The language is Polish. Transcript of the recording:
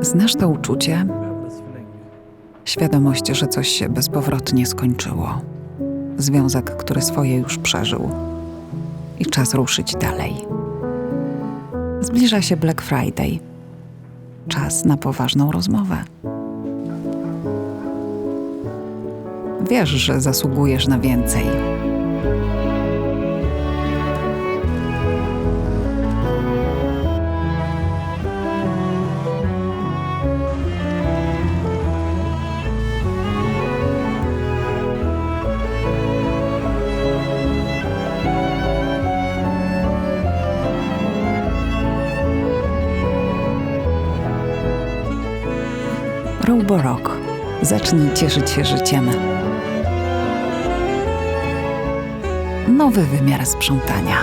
Znasz to uczucie? Świadomość, że coś się bezpowrotnie skończyło. Związek, który swoje już przeżył. I czas ruszyć dalej. Zbliża się Black Friday. Czas na poważną rozmowę. Wiesz, że zasługujesz na więcej. Rock. Zacznij cieszyć się życiem. Nowy wymiar sprzątania.